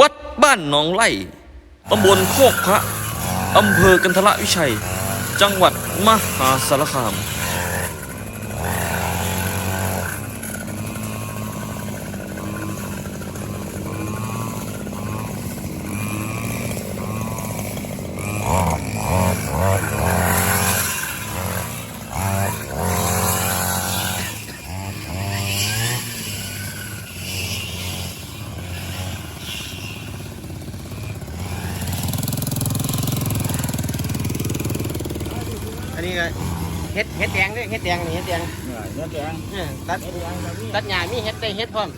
วัดบ้านหนองไร่ตำบลโคกพระอำเภอกันทละวิชัย จังหวัดมหาสารคามอั เฮ็ดเฮ็ดแดงด้วยเฮ็ดแดงนี่เฮ็ดแดงเนี่ยเนื้อแดงเออตัดเนื้อแดงแบบนี้ตัดหญ้ามีเฮ็ดได้เฮ็ดพร้อม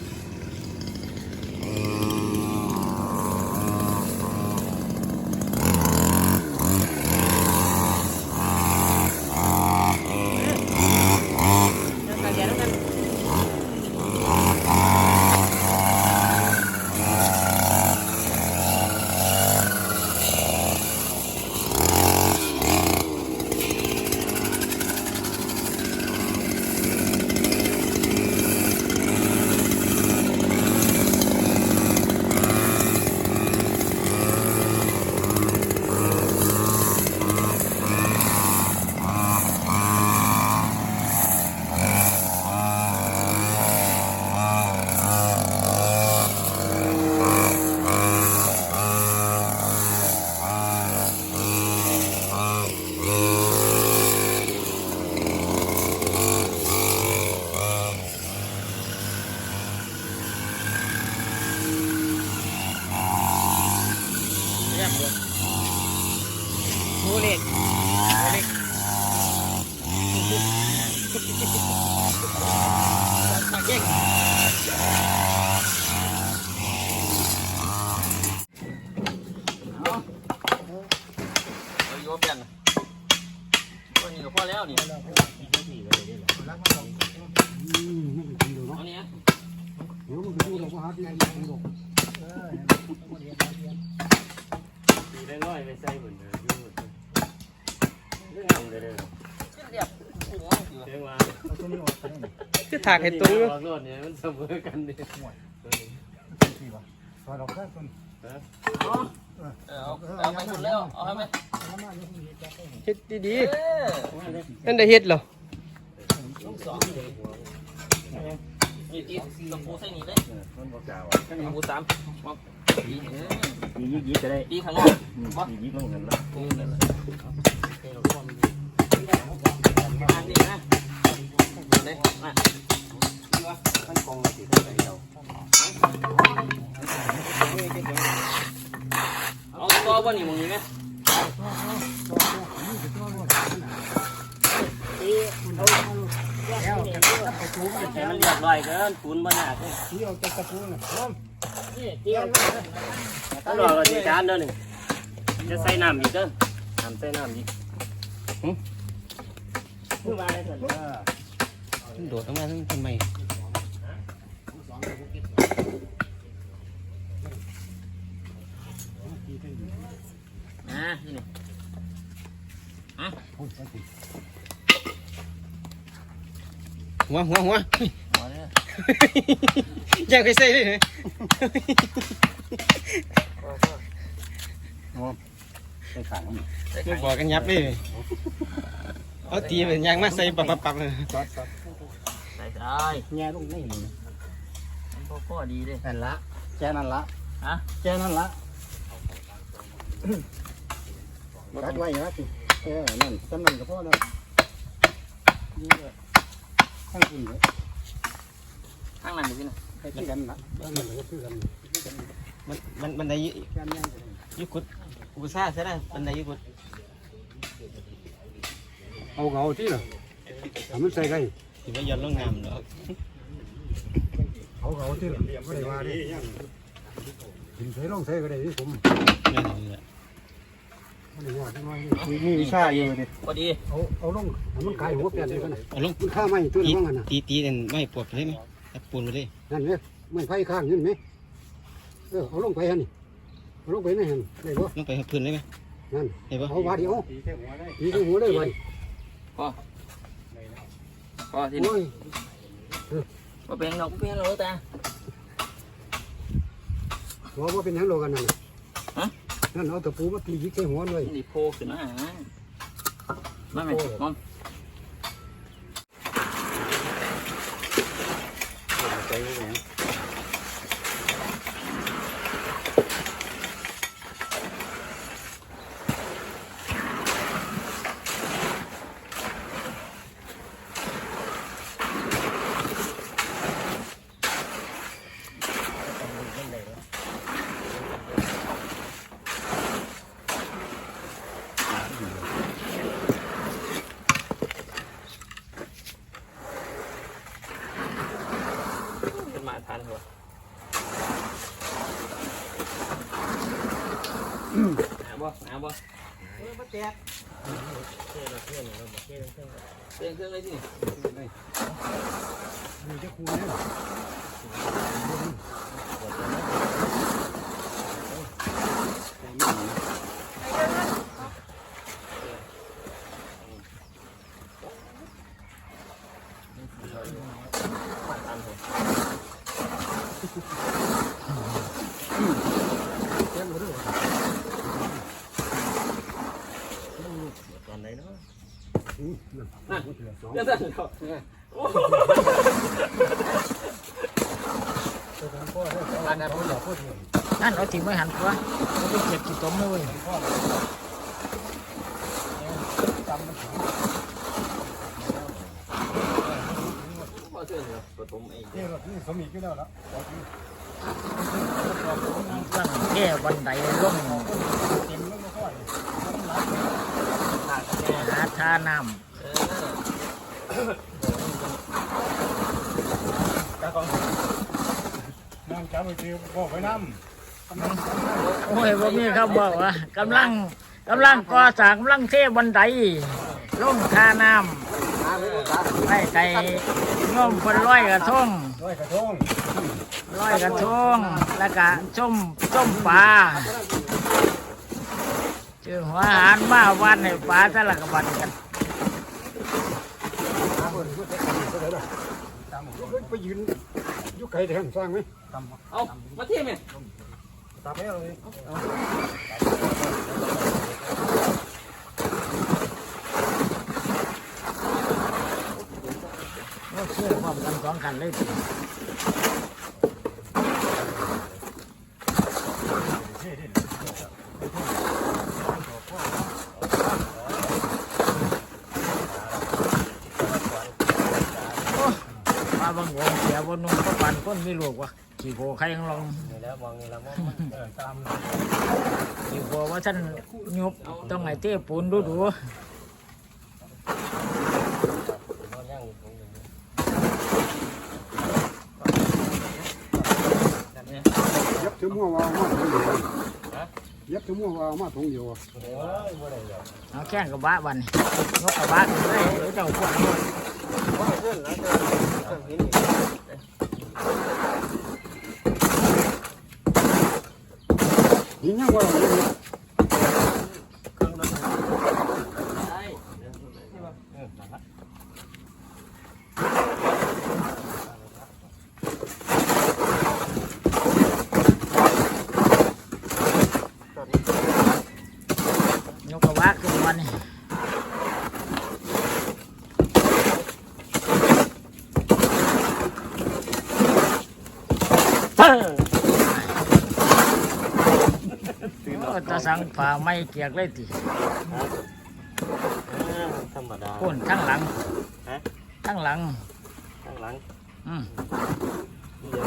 เดี๋ยวกันเดี๋ยวกันเรียบเลยหมูเล็กหมูเล็ก ปากเก่งเอาอยู่ว่าเปลี่ยนนะตัวนี้ก็พอแล้วนี่เอาเนี่ยตีได้ร้อยไปใส่เหมือนเดิมเรื่องงามเลยเด้อเรียบ หัวอยู่เรื่องว่าคือถากให้ตรงอยู่ออกรถเนี่ยมันเสมอกันดิเออเอาเอาไปสุดแล้วเอาให้ไหมเฮ็ดดีเออๆนั่นได้เฮ็ดเหรอสองนี่ตีตะปูใส่นี่เลยมันบอกกล่าวตะปูสามมาตียิบยิบจะได้ตีข้างนอกมายิบยิบลงกันละนั่นแหละอันนี้นะ เลยมามันกองติดอะไรเราเอาตัวบ่นี่มึงนี่ไหมให้มันเรียบร้อยเกินปูนมันหนักเลยที่เอาตะปูน่ะต้องรอกันจานเด้อหนึ่งจะใส่น้ำอีกเด้อน้ำใส่น้ำอีกพูดมาเลยสิ โดดออกมาทำไมอ่านี่นี่หัวหัวหัวมาเลยยังไปใส่เลยเหรอใส่ขังไม่บอกกันยับเลยเอาตีเป็นยางมาใส่ปับปับปับเลยใส่ ได้แง่ลงนี่มันก็พอดีเลย นั่นละแค่นั้นละฮะ แค่นั้นละกัดไว้นะสิเออนั่นจำนั่นก็พอแล้วนี่เลยข้างคุณเลยข้างนั้นดูพี่นะใช้ที่กันนะบ้านมันก็คือกันมันมันมันได้แค่นี้ยุกุดอุปสรรคใช่ไหมมันได้ยุกุดเอาเงาที่น่ะทำมันใส่ไง ถือว่าย้อนลงน้ำแล้วเอาเงาที่น่ะไม่ได้ว่าดิกินใส่ลองใส่ก็ได้ที่ผมนั่นแหละไม่ได้ว่าจังไงมีวิชาอยู่ดิพอดีเอาเอาลงให้มันกายหัวเปลี่ยนเลยกันน่ะเอาลงมันฆ่าไม่ตัวตีนี้ว่างั้นน่ะตีตีนั่นไม่ปวดไปเลยไหมตัดปูนไปเลยนั่นเนี่ยไม่ไฟข้างนี่ไหมเออเอาลงไปฮะนี่เอาลงไปนี่ฮะได้ปะลงไปให้พื้นเลยไหมนั่นได้ปะเอาวาเดียวตีแค่หัวได้ตีที่หัวเลยวันพอ ทีนี้โอ้ยมาเป็นดอกเป็นเราตาหัวว่าเป็นหยังโลกันนั่นน่ะฮะนั่นเอาตะปูมาตียิกใส่หัวเลยนี่โพขึ้นมาไม่ไม่มอม ใจแหง เป็นมาทานหัวหา บ่หาบ่เออมาแตกเตือนเครื่องเลยที่นี่มีจะคูเนี่ยตอนไหนเนาะ อืมนั่นหัวเถื่อสองเดี๋ยวสั่นเขาตัวทางพ่อได้สองอันนั้นเขาอยากพูดถึงนั่นเอาถิ่มไว้หันตัวเอาไปเก็บกี่ต้มเลยเว้ยจำมันถึงพ่อเชื่อเหรอปฐมไอ้เจ้ารถนี่เขามีกี่แล้วละบอกนี่ตั้งแค่บันไดลงเต็มแล้วก็ค่อย หา ท่าน้นั่งจับไปทีบอกไว้น้ำำโอ้ยบ่มีเขาบอกว่ากำลังกำลังก่อสร้างกำลังเทบันไดลงท่าน้ำให้ไก่ง่มคนร้อยกระทงด้วยกระทงร้อยกระทงแล้วก็ส้มส้มปลา จือหัวอาหารมาวันให้ปลาแต่ละกบันกันตามคนพูดได้กันก็ได้ละตามผมไปยืนยุคไก่แทนสร้างไหมตามเอามาเที่ยมตามแม่เลยโอ้เชื่อพร้อมกันสองกันเลย สิมาบางวงเสียบนนุ่งก็ปันคนไม่รู้ว่าขี่โคใครยังลองนี่แล้วมองนี่แล้วมองตามขี่โคว่าท่านยุบต้องไห้เต้ปูนดูดูยับถึงมั่ววาวมาถุงเดียวยับถึงมั่ววาวมาถุงเดียวเอาแข้งกับบะบันนกกับบะกันเลยเจ้าพวก นี้หินยังว่าเราเนี่ย นกกับบะขึ้นวันนี้โอ้ตาสั งผ่าไม่เกียกเลยทีธรรมดาพ่นทั้งหลังฮะทั้งหลังข้างหลังอืมเดี๋ยว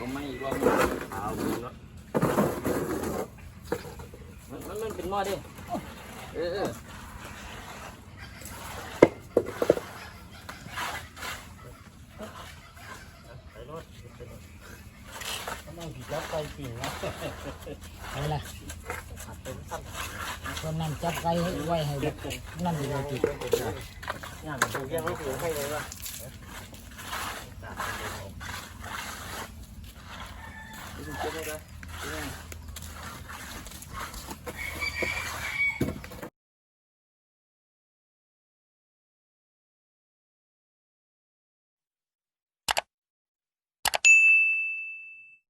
ก็ไม่รอบขาวเนาะมันมันมันเป็นหม้อดิเออเออต้องผิดยับไปปีนะอะไรล่ะ คนนั้นจับไก่ไว้ให้เด็กนั่นอยู่เลยทีงานมันถูกยังไม่ถูกให้เลยว่าเจ็บไหมจ๊ะ